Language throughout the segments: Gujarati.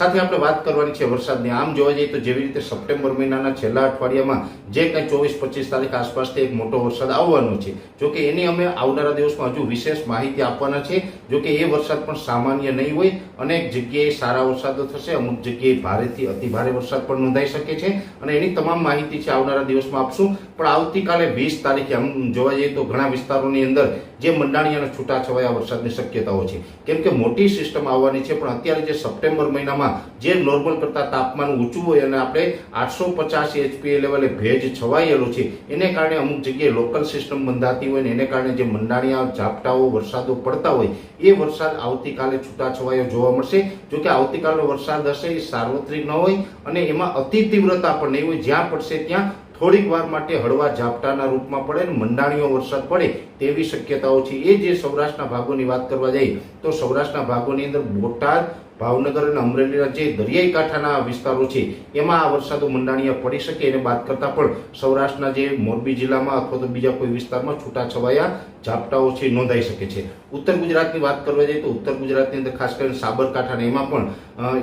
સાથે આપણે વાત કરવાની છે વરસાદની. આમ જોવા જઈએ તો જેવી રીતે સપ્ટેમ્બર મહિનાના છેલ્લા અઠવાડિયામાં જે કંઈ ચોવીસ, પચીસ તારીખ આસપાસથી એક મોટો વરસાદ આવવાનો છે. જો કે એની અમે આવનારા દિવસમાં હજુ વિશેષ માહિતી આપવાના છે. જો કે એ વરસાદ પણ સામાન્ય નહીં હોય. અનેક જગ્યાએ સારા વરસાદો થશે. અમુક જગ્યાએ ભારેથી અતિ ભારે વરસાદ પણ નોંધાઈ શકે છે. અને એની તમામ માહિતી છે આવનારા દિવસમાં આપશું. પણ આવતીકાલે વીસ તારીખે આમ જોવા જઈએ તો ઘણા વિસ્તારોની અંદર જે મંડાણી અને છૂટાછવાયા વરસાદની શક્યતાઓ છે. કેમ કે મોટી સિસ્ટમ આવવાની છે, પણ અત્યારે જે સપ્ટેમ્બર મહિનામાં જે નોર્મલ કરતા તાપમાન ઊંચું હોય અને આપણે આઠસો પચાસ એચપીએ લેવલે ભેજ છવાયેલો છે, એને કારણે અમુક જગ્યાએ લોકલ સિસ્ટમ બંધાતી હોય ને એને કારણે જે મંડાણીયા, ઝાપટાઓ, વરસાદો પડતા હોય, એ વરસાદ આવતીકાલે છૂટાછવાયો જોવા મળશે. જો કે આવતીકાલનો વરસાદ હશે એ સાર્વત્રિક ન હોય અને એમાં અતિ તીવ્રતા પણ નહીં હોય. જ્યાં પડશે ત્યાં થોડીક વાર માટે હળવા ઝાપટાના રૂપમાં પડે ને મંડાણીઓ વરસાદ પડે તેવી શક્યતાઓ છે. એ જે સૌરાષ્ટ્રના ભાગોની વાત કરવા જઈએ, તો સૌરાષ્ટ્રના ભાગોની અંદર બોટાદ, ભાવનગર અને અમરેલીના જે દરિયાઈ કાંઠાના વિસ્તારો છે. એમાં આ વરસાદો મંડાણીયા પડી શકે એને બાદ કરતાં પણ સૌરાષ્ટ્રના જે મોરબી જિલ્લામાં અથવા તો બીજા કોઈ વિસ્તારમાં છૂટાછવાયા ઝાપટાઓ છે, નોંધાઈ શકે છે. ઉત્તર ગુજરાતની વાત કરવા જઈએ, તો ઉત્તર ગુજરાતની અંદર ખાસ કરીને સાબરકાંઠાને એમાં પણ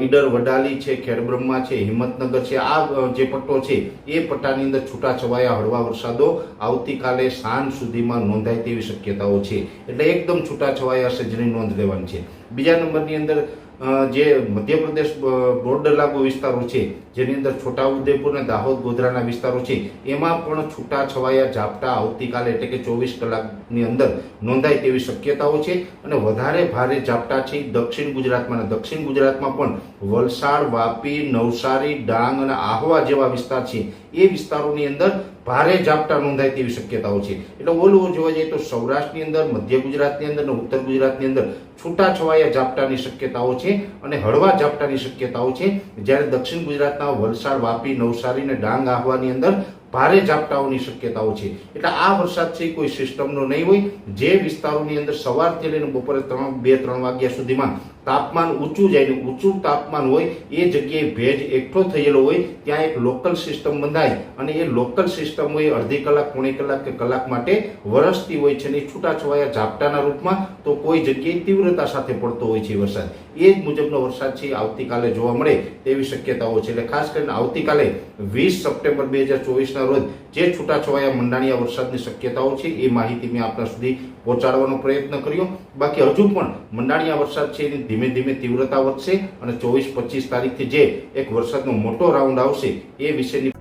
ઈડર વડાલી છે, ખેડબ્રહ્મા છે, હિંમતનગર છે, આ જે પટ્ટો છે, એ પટ્ટાની અંદર છૂટાછવાયા હળવા વરસાદો આવતીકાલે સાંજ સુધીમાં નોંધાય તેવી શક્યતાઓ છે. એટલે એકદમ છૂટાછવાયા હશે જેની નોંધ લેવાની છે. બીજા નંબરની અંદર જે મધ્યપ્રદેશ બોર્ડર લાગુ વિસ્તારો છે, જેની અંદર છોટાઉદેપુર અને દાહોદ ગોધરાના વિસ્તારો છે, એમાં પણ છૂટા છવાયા ઝાપટા આવતીકાલે એટલે કે ચોવીસ કલાકની અંદર નોંધાય તેવી શક્યતાઓ છે અને વધારે ભારે ઝાપટા છે દક્ષિણ ગુજરાતમાં દક્ષિણ ગુજરાતમાં પણ વલસાડ, વાપી, નવસારી, ડાંગ અને આહવા જેવા વિસ્તાર છે. એ વિસ્તારોની અંદર ભારે ઝાપટા નોંધાય તેવી શક્યતાઓ છે. એટલે ઓલું જોવા જઈએ તો સૌરાષ્ટ્રની અંદર, મધ્ય ગુજરાતની અંદર અને ઉત્તર ગુજરાતની અંદર છૂટાછવાયા ઝાપટાની શક્યતાઓ છે અને હળવા ઝાપટાની શક્યતાઓ છે. જ્યારે દક્ષિણ ગુજરાતના વલસાડ, વાપી, નવસારી અને ડાંગ આહવાની અંદર ભારે ઝાપટાઓની શક્યતાઓ છે. એટલે આ વરસાદ છે કોઈ સિસ્ટમનો નહીં હોય. જે વિસ્તારોની અંદર સવારથી લઈને બપોરે ત્રણ, બે, ત્રણ વાગ્યા સુધીમાં તાપમાન ઊંચું જાય ને ઊંચું તાપમાન હોય, એ જગ્યાએ ભેજ એકઠો થયેલો હોય, ત્યાં એક લોકલ સિસ્ટમ બંધાય અને એ લોકલ સિસ્ટમ હોય અડધી કલાક, પોણી કલાક કે કલાક માટે વરસતી હોય છે ને એ છૂટાછવાયા ઝાપટાના રૂપમાં તો કોઈ જગ્યાએ તીવ્રતા સાથે પડતો હોય છે વરસાદ. એ જ મુજબનો વરસાદ છે આવતીકાલે જોવા મળે તેવી શક્યતાઓ છે. એટલે ખાસ કરીને આવતીકાલે વીસ સપ્ટેમ્બર બે હજાર ચોવીસના રોજ જે છૂટાછવાયા મંડાણીયા વરસાદની શક્યતાઓ છે, એ માહિતી મેં આપણા સુધી પહોંચાડવાનો પ્રયત્ન કર્યો. બાકી હજુ પણ મંડાણીયા વરસાદ છે, એની ધીમે ધીમે તીવ્રતા વધશે અને ચોવીસ પચીસ તારીખથી જે એક વરસાદનો મોટો રાઉન્ડ આવશે, એ વિશેની